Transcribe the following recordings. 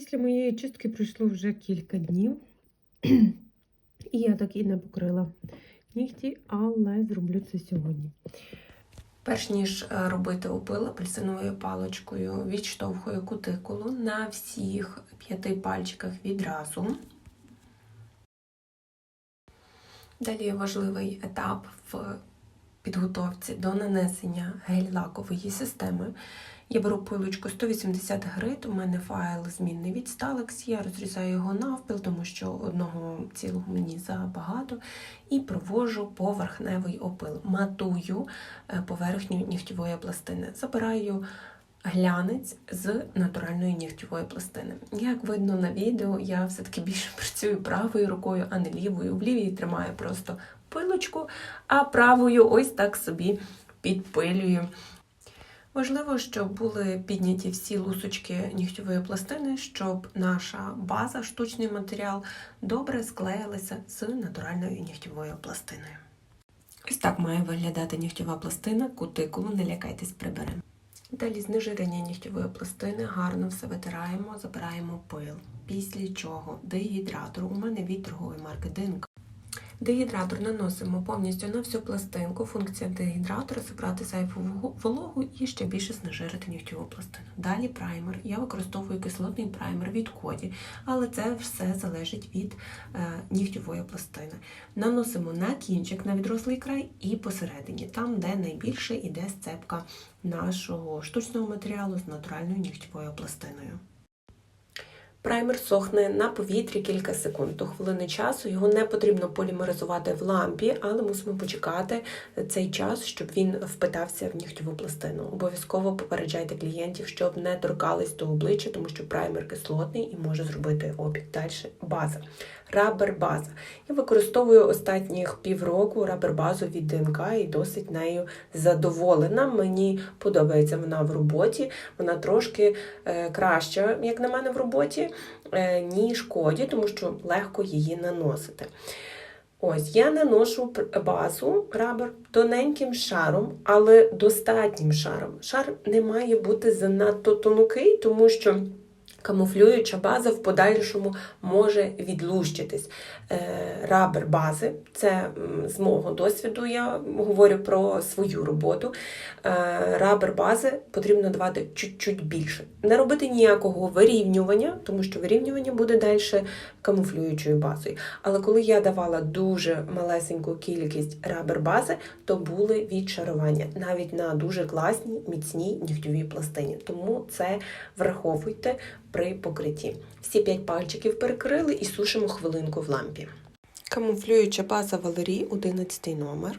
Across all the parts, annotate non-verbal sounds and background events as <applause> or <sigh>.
Після моєї чистки пройшло вже кілька днів, і я так і не покрила нігті, але зроблю це сьогодні. Перш ніж е, робити опил апельсиновою паличкою, відштовхую кутикулу на всіх п'яти пальчиках відразу. Далі важливий етап в підготовці до нанесення гель-лакової системи. Я беру пилочку 180 грит, у мене файл змінний від Stalex, я розрізаю його навпіл, тому що одного цілого мені забагато, і провожу поверхневий опил. Матую е, поверхню нігтєвої пластини. Забираю глянець з натуральної нігтєвої пластини. Як видно на відео, я все-таки більше <laughs> працюю правою рукою, а не лівою. В лівій тримаю просто пилочку, а правою ось так собі підпилюю. Важливо, щоб були підняті всі лусочки нігтєвої пластини, щоб наша база, штучний матеріал, добре склеїлася з натуральною нігтєвою пластиною. Ось так має виглядати нігтєва пластина, кутикулу, не лякайтесь, приберемо. Далі знежирення нігтєвої пластини, гарно все витираємо, забираємо пил. Після чого дегідратор у мене від торгової марки ДНК. Дегідратор наносимо повністю на всю пластинку. Функція дегідратора забрати зайву вологу і ще більше знежирити нігтєву пластину. Далі праймер. Я використовую кислотний праймер від коді, але це все залежить від е, нігтєвої пластини. Наносимо на кінчик, на відрослий край і посередині, там, де найбільше іде сцепка нашого штучного матеріалу з натуральною нігтєвою пластиною. Праймер сохне на повітрі кілька секунд до хвилини часу. Його не потрібно полімеризувати в лампі, але мусимо почекати цей час, щоб він впитався в нігтєву пластину. Обов'язково попереджайте клієнтів, щоб не торкались до обличчя, тому що праймер кислотний і може зробити опік. Далі база. Рабер база. Я використовую останніх півроку рабер базу від ДНК і досить нею задоволена. Мені подобається вона в роботі. Вона трошки е, краща, як на мене, в роботі, е, шкоді, тому що легко її наносити. Ось я наношу базу рабер тоненьким шаром, але достатнім шаром. Шар не має бути занадто тонкий, тому що камуфлююча база в подальшому може відлущитись. Рабер бази, це з мого досвіду, я говорю про свою роботу. Рабер бази потрібно давати чуть-чуть більше. Не робити ніякого вирівнювання, тому що вирівнювання буде далі камуфлюючою базою. Але коли я давала дуже малесеньку кількість рабер бази, то були відшарування навіть на дуже класній міцній нігтьовій пластині. Тому це враховуйте при покритті. Всі 5 пальчиків перекрили і сушимо хвилинку в лампі. Камуфлююча база Валерій 11 номер.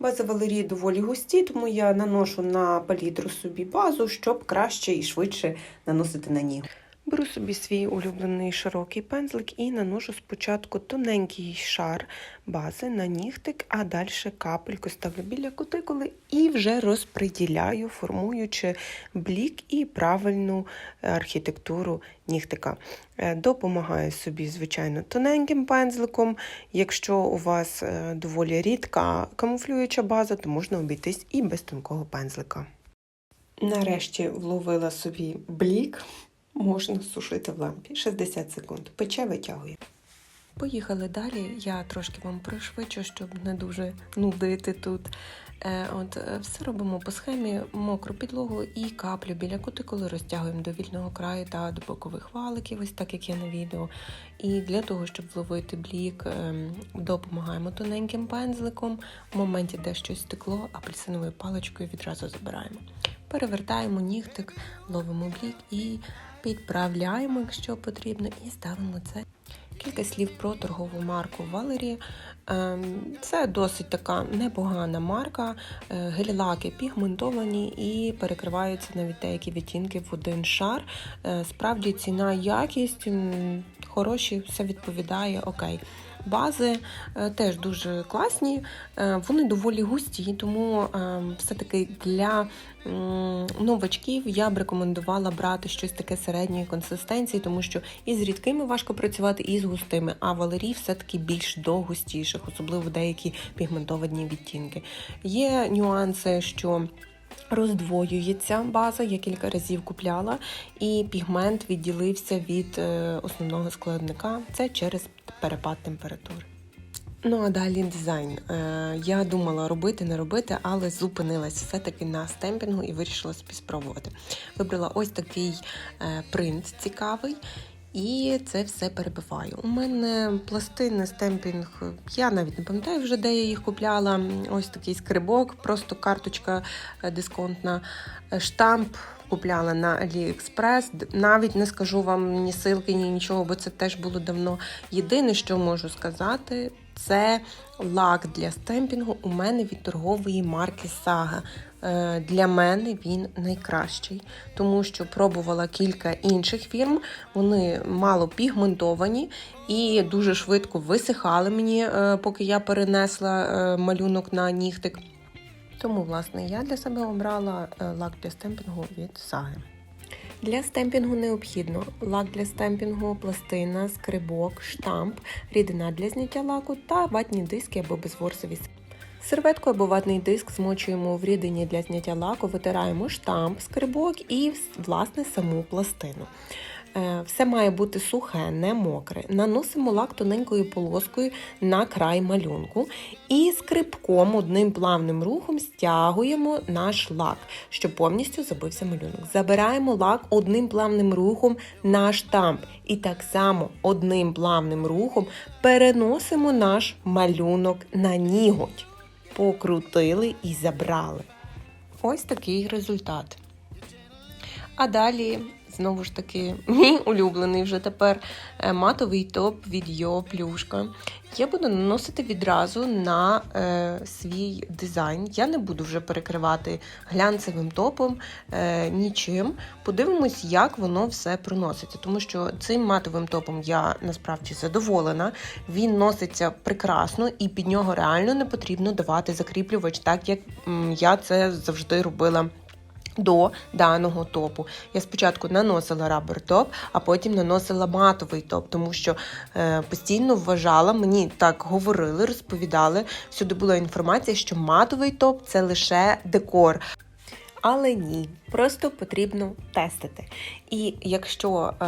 База Валерії доволі густі, тому я наношу на палітру собі базу, щоб краще і швидше наносити на ній. Беру собі свій улюблений широкий пензлик і наношу спочатку тоненький шар бази на нігтик, а далі капельку ставлю біля кутикули і вже розподіляю, формуючи блік і правильну архітектуру нігтика. Допомагаю собі, звичайно, тоненьким пензликом. Якщо у вас доволі рідка камуфлююча база, то можна обійтись і без тонкого пензлика. Нарешті вловила собі блік можна сушити в лампі 60 секунд. Пече витягує. Поїхали далі. Я трошки вам пришвидшу, щоб не дуже нудити тут. От Все робимо по схемі, мокру підлогу і каплю біля кутикули розтягуємо до вільного краю та до бокових валиків, ось так як є на відео. І для того, щоб вловити блік, допомагаємо тоненьким пензликом. В моменті, де щось стекло, апельсиновою паличкою відразу забираємо. Перевертаємо нігтик, ловимо блік і підправляємо, якщо потрібно, і ставимо це. Кілька слів про торгову марку Валері. Це досить така непогана марка. Гель-лаки пігментовані і перекриваються навіть деякі відтінки в один шар. Справді ціна, якість хороші, все відповідає окей. Бази теж дуже класні, вони доволі густі, тому все-таки для новачків я б рекомендувала брати щось таке середньої консистенції, тому що і з рідкими важко працювати, і з густими, а валерій все-таки більш до густіших, особливо деякі пігментовані відтінки. Є нюанси, що роздвоюється база, я кілька разів купляла, і пігмент відділився від е, основного складника. Це через перепад температури. Ну а далі дизайн. Е, я думала робити, не робити, але зупинилась все-таки на стемпінгу і вирішила собі спробувати. Вибрала ось такий е, принт цікавий. І це все перебиваю. У мене пластини, стемпінг, я навіть не пам'ятаю вже, де я їх купляла. Ось такий скрибок, просто карточка е, дисконтна, Е, штамп. Купляла на AliExpress. Навіть не скажу вам ні силки, ні нічого, бо це теж було давно. Єдине, що можу сказати, це лак для стемпінгу у мене від торгової марки Saga. Е, Для мене він найкращий, тому що пробувала кілька інших фірм. Вони мало пігментовані і дуже швидко висихали мені, е, поки я перенесла е, малюнок на нігтик. Тому, власне, я для себе обрала лак для стемпінгу від Саги. Для стемпінгу необхідно лак для стемпінгу, пластина, скрибок, штамп, рідина для зняття лаку та ватні диски або безворсові Серветку або ватний диск змочуємо в рідині для зняття лаку, витираємо штамп, скрибок і, власне, саму пластину. Е, Все має бути сухе, не мокре. Наносимо лак тоненькою полоскою на край малюнку і скрибком одним плавним рухом стягуємо наш лак, щоб повністю забився малюнок. Забираємо лак одним плавним рухом на штамп. І так само одним плавним рухом переносимо наш малюнок на ніготь. Покрутили і забрали. Ось такий результат. А далі, знову ж таки, <laughs> мій улюблений вже тепер е, матовий топ від Йо Плюшка. Я буду наносити відразу на е, свій дизайн. Я не буду вже перекривати глянцевим топом е, нічим. Подивимось, як воно все проноситься. Тому що цим матовим топом я насправді задоволена. Він носиться прекрасно і під нього реально не потрібно давати закріплювач, так як я це завжди робила. До даного топу. Я спочатку наносила рабер топ, а потім наносила матовий топ, тому що е, постійно вважала, мені так говорили, розповідали. Всюди була інформація, що матовий топ це лише декор. Але ні, просто потрібно тестити. І якщо е,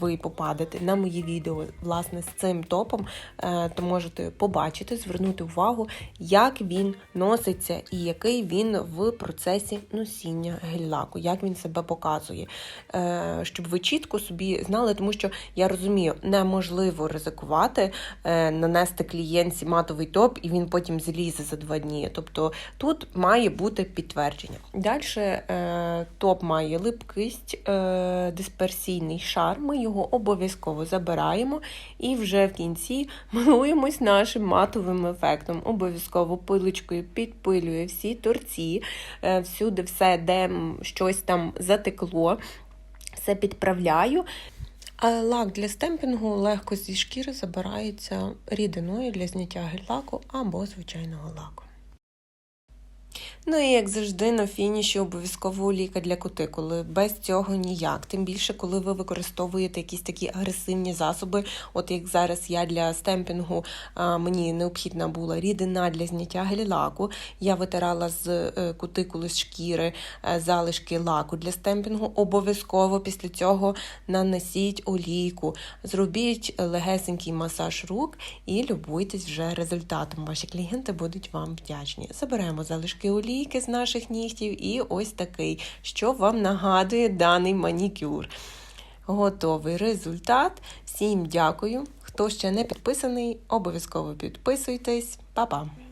ви попадете на мої відео власне з цим топом, е, то можете побачити, звернути увагу, як він носиться і який він в процесі носіння гель-лаку, як він себе показує, е, щоб ви чітко собі знали, тому що я розумію, неможливо ризикувати, е, нанести клієнтці матовий топ, і він потім злізе за два дні. Тобто тут має бути підтвердження. Далі е, топ має липкість, е, дисперсійний шар. Ми його обов'язково забираємо і вже в кінці <laughs> милуємось нашим матовим ефектом. Обов'язково пилочкою підпилює всі торці, е, всюди все, де щось там затекло, все підправляю. А лак для стемпінгу легко зі шкіри забирається рідиною для зняття гель-лаку або звичайного лаку. Ну і як завжди на фініші обов'язково олійка для кутикули. Без цього ніяк. Тим більше, коли ви використовуєте якісь такі агресивні засоби, от як зараз я для стемпінгу мені необхідна була рідина для зняття гель-лаку. Я витирала з е, кутикули з шкіри е, залишки лаку для стемпінгу. Обов'язково після цього нанесіть олійку, зробіть легесенький масаж рук і любуйтесь вже результатом. Ваші клієнти будуть вам вдячні. Заберемо залишки олійки з наших нігтів, і ось такий, що вам нагадує даний манікюр. Готовий результат. Всім дякую. Хто ще не підписаний, обов'язково підписуйтесь. Па-па!